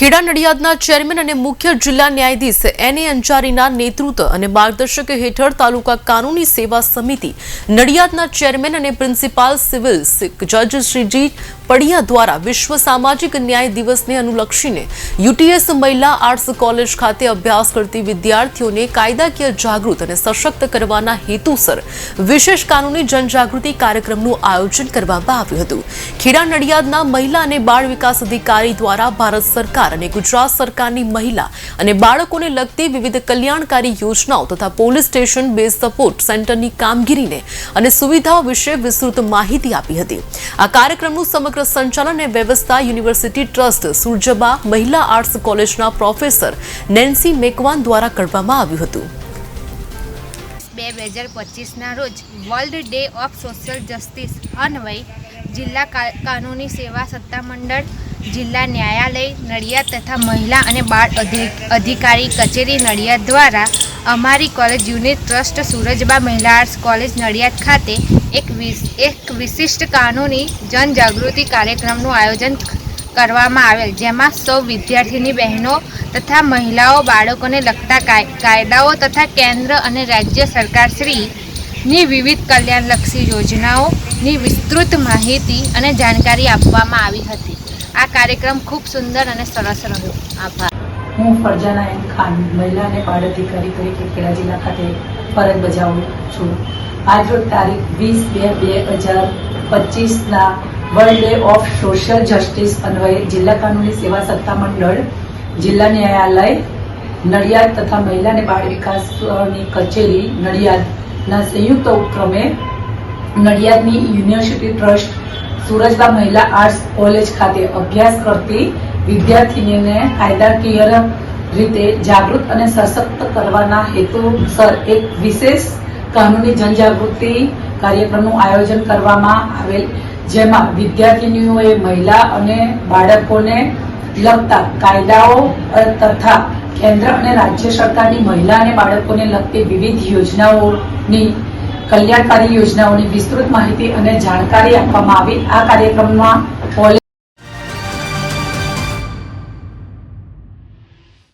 Kheda નડિયાદના chairman અને મુખ્ય જિલ્લા ન્યાયાધીશ એન એ અંજારીના નેતૃત્વ અને માર્ગદર્શક હેઠળ તાલુકા કાનૂની સેવા સમિતિ, નડિયાદના ચેરમેન અને પ્રિન્સિપાલ સિવિલ જજ શ્રીજી પડિયા દ્વારા વિશ્વ સામાજિક ન્યાય દિવસને અનુલક્ષીને યુટીએસ મહિલા આર્ટ્સ કોલેજ ખાતે અભ્યાસ કરતી વિદ્યાર્થીઓને કાયદાકીય જાગૃત અને સશક્ત કરવાના હેતુસર વિશેષ કાનૂની જનજાગૃતિ કાર્યક્રમનું આયોજન કરવામાં આવ્યું હતું. ખેડા નડિયાદના મહિલા અને બાળ વિકાસ અધિકારી દ્વારા ભારત સરકાર અને ગુજરાત સરકારની મહિલા અને બાળકોને લગતી વિવિધ કલ્યાણકારી યોજનાઓ તથા પોલીસ સ્ટેશન બેઝ સપોર્ટ સેન્ટરની કામગીરીને અને સુવિધાઓ વિશે વિસ્તૃત માહિતી આપી હતી. આ કાર્યક્રમનું સમગ્ર સંચાલન અને વ્યવસ્થા યુનિવર્સિટી ટ્રસ્ટ સુરજબા મહિલા આર્ટ્સ કોલેજના પ્રોફેસર નેન્સી મેકવાન દ્વારા કરવામાં આવ્યું હતું. બે બે હજાર પચીસના રોજ world day of social justice અન્વય જિલ્લા કાનૂની સેવા સત્તામંડળ જિલ્લા ન્યાયાલય, નડિયાદ તથા મહિલા અને બાળ અધિ- અધિકારી કચેરી નડિયાદ દ્વારા અમારી કોલેજ યુનિટ ટ્રસ્ટ સુરજબા મહિલા આર્ટ્સ કોલેજ નડિયાદ ખાતે એક એક વિશિષ્ટ કાનૂની જનજાગૃતિ કાર્યક્રમનું આયોજન કરવામાં આવેલ, જેમાં સૌ વિદ્યાર્થીની બહેનો તથા મહિલાઓ, બાળકોને લગતા કાય- કાયદાઓ તથા કેન્દ્ર અને રાજ્ય સરકારશ્રીની વિવિધ કલ્યાણલક્ષી યોજનાઓની વિસ્તૃત માહિતી અને જાણકારી આપવામાં આવી હતી. આ કાર્યક્રમ ખૂબ સુંદર અને સરસ રહ્યો. આભાર. હું ફરજાના એમ ખાન, મહિલા અને બાળ અધિકારી તરીકે ખેડા જિલ્લા ખાતે ફરજ બજાવું છું. આજરોજ તારીખ વીસ બે બે હજાર પચીસના world day of social justice અન્વયે જિલ્લા કાનૂની સેવા સત્તા મંડળ, જિલ્લા ન્યાયાલય, નડિયાદ તથા મહિલા અને બાળ વિકાસની કચેરી નડિયાદના સંયુક્ત ઉપક્રમે નડિયાદની યુનિવર્સિટી ટ્રસ્ટ, સુરજબા મહિલા આર્ટ્સ કોલેજ ખાતે અભ્યાસ કરતી વિદ્યાર્થીનીને કાયદાકીય રીતે જાગૃત અને સશક્ત કરવાના હેતુસર એક વિશેષ કાનૂની જનજાગૃતિ કાર્યક્રમનું આયોજન કરવામાં આવેલ, જેમાં વિદ્યાર્થીનીઓએ મહિલા અને બાળકોને લગતા કાયદાઓ તથા કેન્દ્ર અને રાજ્ય સરકારની મહિલા અને બાળકોને લગતી વિવિધ યોજનાઓની કલ્યાણકારી યોજનાઓની વિસ્તૃત માહિતી અને જાણકારી આપવામાં આવી. આ કાર્યક્રમમાં